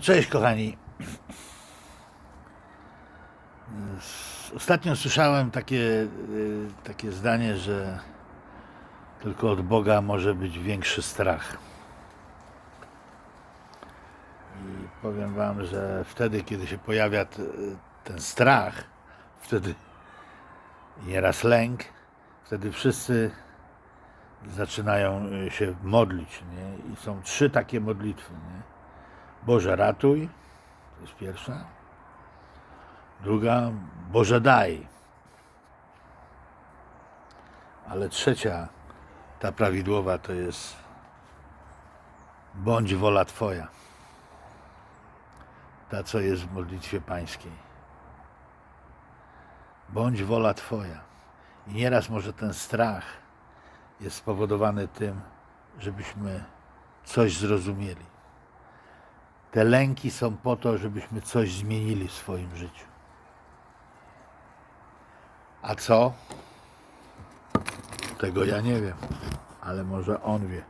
Cześć kochani. Ostatnio słyszałem takie, y, takie zdanie, że tylko od Boga może być większy strach. I powiem Wam, że wtedy, kiedy się pojawia ten strach, wtedy nieraz lęk, wtedy wszyscy zaczynają y, się modlić. Nie? I są trzy takie modlitwy. Nie? Boże ratuj, to jest pierwsza. Druga, Boże daj. Ale trzecia, ta prawidłowa, to jest bądź wola Twoja. Ta, co jest w modlitwie pańskiej. Bądź wola Twoja. I nieraz może ten strach jest spowodowany tym, żebyśmy coś zrozumieli. Te lęki są po to, żebyśmy coś zmienili w swoim życiu. A co? Tego ja nie wiem, ale może on wie.